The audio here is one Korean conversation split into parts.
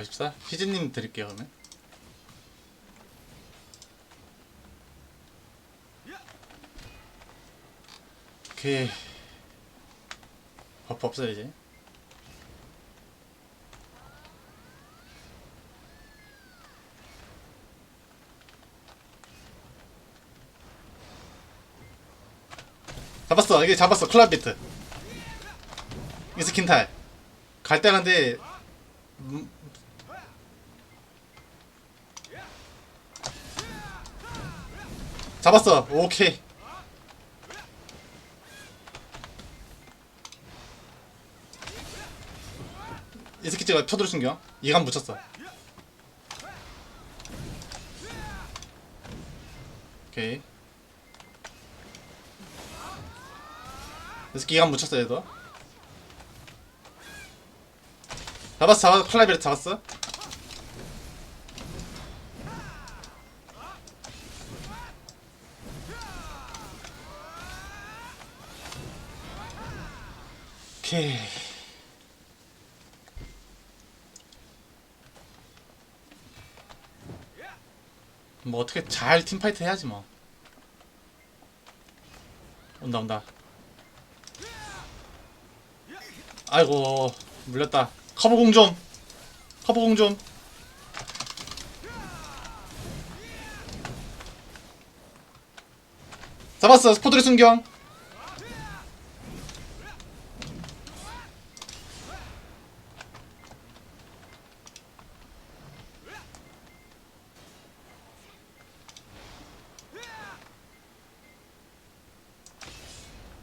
54? 희진님 드릴게요 그러면. 오케이. 버프 없어요 이제. 잡았어. 이게 잡았어. 클럽 비트. 이 스킨 탈 갈 때 근데 음, 잡았어. 오케이. 이 새끼 제가 쳐들어 숨겨. 이감 붙였어. 오케이. 이 새끼 이감 붙였어 얘도. 잡았어 잡았어. 클라이베르 잡았어 오케이. 뭐 어떻게 잘 팀파이트 해야지 뭐. 온다 온다. 아이고 물렸다. 커버 공 좀 커버 공 좀 잡았어 스포드리 순경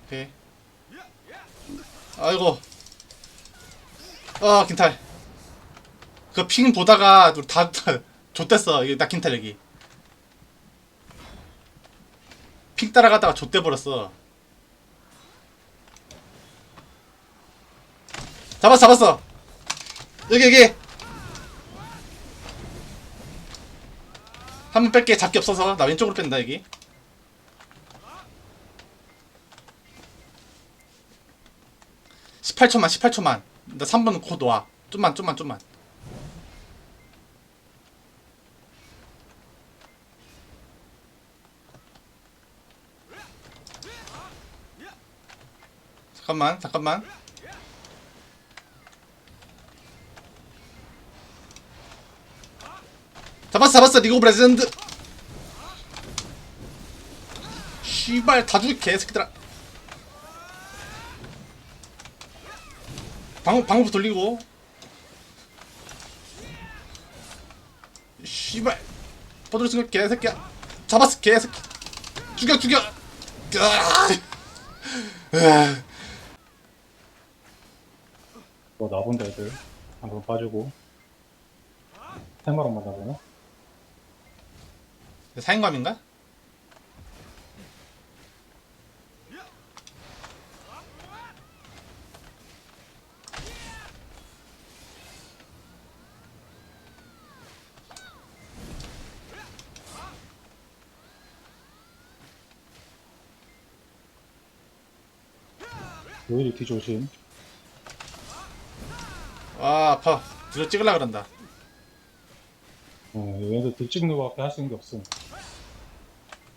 오케이. 아이고. 아 긴탈. 그 핑 보다가 다 좆됐어. 이게 나 긴탈 여기. 핑 따라가다가 좆돼 버렸어. 잡았어 잡았어. 여기 여기. 한 번 뺄게. 잡기 없어서. 나 왼쪽으로 뺀다 여기 (18초만) (18초만) 나 3번 곧 와. 좀만 좀만 좀만. 잠깐만 잠깐만. 잡았어 잡았어 리그 오브 레전드. 씨발 다 죽이 개새끼들아. 방, 방부 돌리고 씨발 버들 쓰고 개새끼야 잡았어 개새끼 죽여 죽여 으아! 으아! 뭐 나본다 애들 방금 빠지고 테마로 만나보나? 사인감인가? 요일이 뒤조심. 아 아파. 뒤로 찍으려 그런다. 어, 얘네들 딜 찍는 거밖에 할 수 있는 게 없음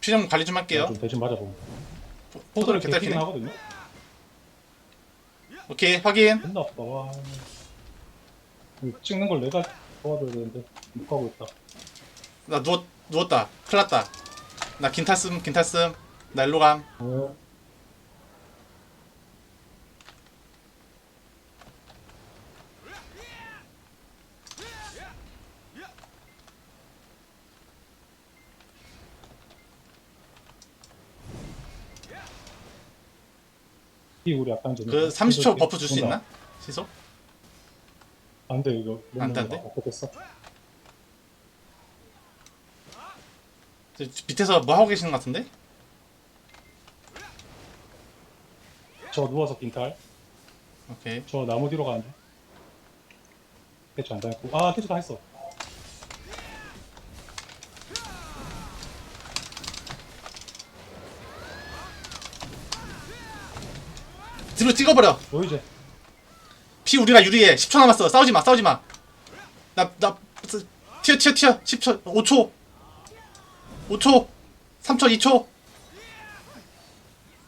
피좀 관리 좀 할게요. 좀 대신 맞아보면 포도를 개딸피네 하거든요? 오케이 확인. 존나 아프다 와. 이거 찍는 걸 내가 도와줘야 되는데 못 가고 있다. 나 누웠, 누웠다. 큰일 났다. 나 긴탈씀 긴탈씀. 나 일로 감. 어, 우리 약간 좀그 30초 버프 줄 수 있나? 시소? 안돼 이거 안 돼, 안 돼? 저 밑에서 뭐 하고 계시는 것 같은데? 저 누워서 빈탈 오케이 저 나무 뒤로 가는데 캐치 안 당했고 아 캐치 다 했어 뒤로 찍어버려. 너 이제 피 우리가 유리해. 10초 남았어. 싸우지마 싸우지마. 나 나 튀어 튀어 튀어. 10초 5초. 5초. 3초 2초.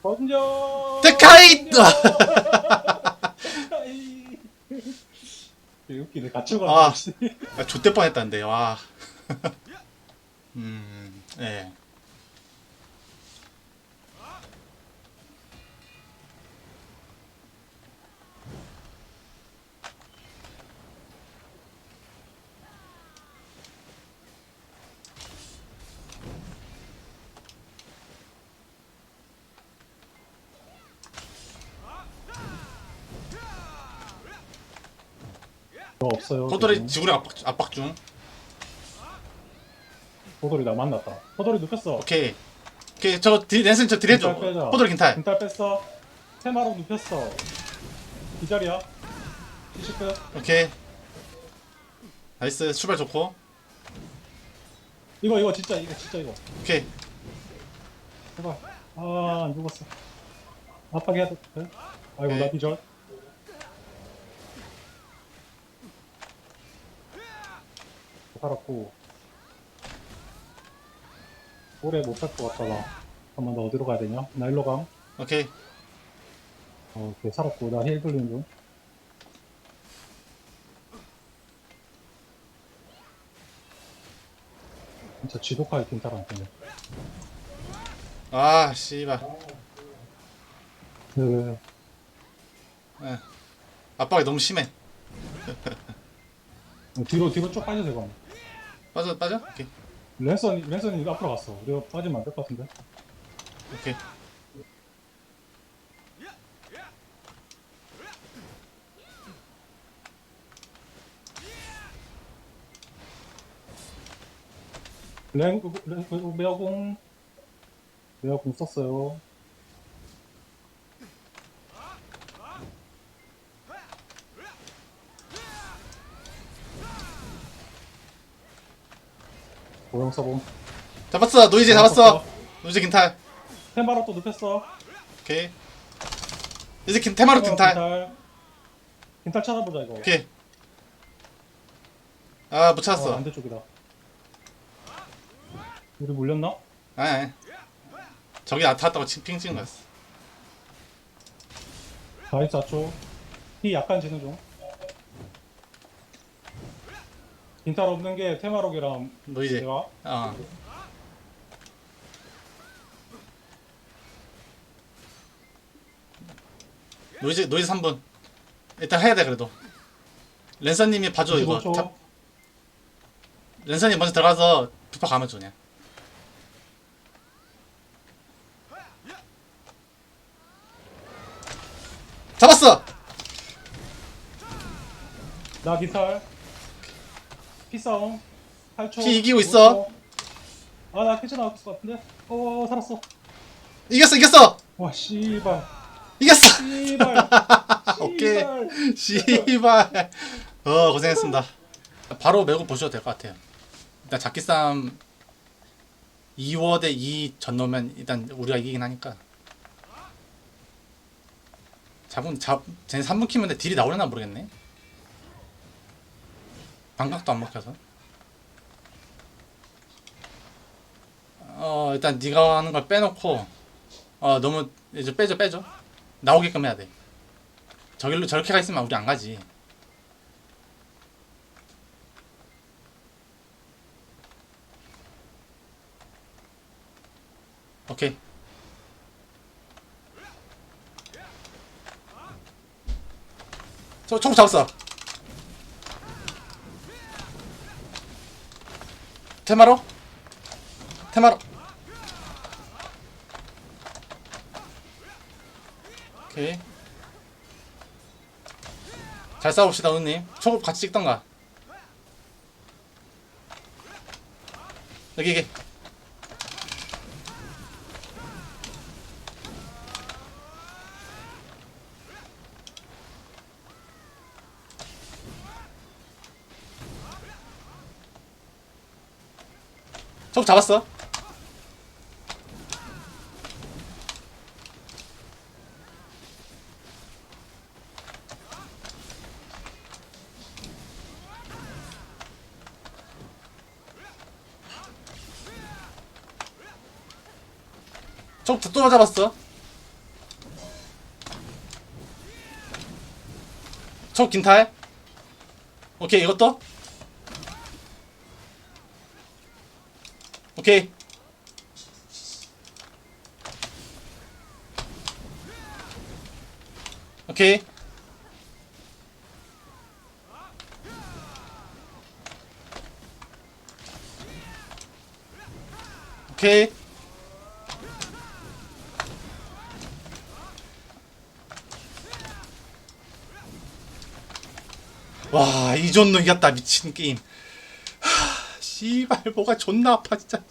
던져. 데카이! 되게 웃기네. 같이 아. 가 아, 좆될 뻔했다는데. 와. 음, 예. 없어요 포돌이 지금. 지구력 압박, 압박 중. 포돌이 나 만났다 포돌이 눕혔어 오케이. 오케이, 저 디, 랜슨 저 딜해줘. 긴탈 빼자. 포도리 긴탈. 긴탈 뺐어 테마로 눕혔어 이 자리야 시시크 오케이. 나이스, 출발 좋고. 이거 이거 진짜 이거 진짜 이거 오케이. 제발 아안 죽었어 아빠게 해야 돼 아이고. 나 기절 살았고 오래 못 살 것 같다가 잠깐만 나 어디로 가야 되냐 나 일로 감 오케이. 어, 오케이 살았고 나힐 돌리는 중 진짜 지독하게 긴탈안 되네 아, 씨발. 네, 예. 압박이 너무 심해. 뒤로 뒤로 쭉 빠져서 이거 빠져, 빠져? 오케이. 랜선 랜선이 앞으로 갔어 우리가 빠지면 안 될 것 같은데 오케이. 랭, 랭, 랭 메어공 메어공 썼어요 써봄 잡았어, 노이즈 잡았어. 노이즈 긴탈. 템바로 또 눕혔어 오케이. 이제 긴, 테마로 긴탈. 긴탈 긴탈 찾아보자 이거 오케이. 아, 못 어, 찾았어. 반대쪽이다 우리 물렸나? 아니, 아니. 저기 안 탔다고 치- 핑 찍은 거였어. 44초 피 약간 지는 중 긴탈 없는 게 테마록이랑 노이즈. 내가 어. 노이즈 노이즈 3분. 일단 해야 돼 그래도. 랜서님이 봐줘 이거. 25초 탑- 랜서님 먼저 들어가서 부파 가면 좋냐. 잡았어. 나 기탈 피싸움 8초 피 이기고 있어. 아나 캐치 나왔을 것 같은데 어 살았어 이겼어 이겼어 와 씨발 이겼어. 씨발 오케이. 씨발. 씨발. 어 고생했습니다. 바로 메고 보셔도 될 것 같아요. 일단 잡기 싸움 2워 대2 전놓으면 일단 우리가 이기긴 하니까. 잡은 잡 쟤네 3분 키면 딜이 나오려나 모르겠네. 방각도 안 먹혀서. 어 일단 네가 하는 걸 빼놓고 어 너무 이제 빼줘 빼줘 나오게끔 해야 돼. 저길로 저렇게 가 있으면 우리 안 가지. 오케이. 저 총 잡았어. 테마로? 테마로. 오케이. 잘 싸웁시다, 은님. 초급 같이 찍던가. 여기, 여기. 적 잡았어. 저또 잡았어. 저 긴탈. 오케이 이것도 오케이. 오케이. 오케이. 와, 이 존노 이겼다 미친 게임. 하, 씨발 뭐가 존나 아파 진짜.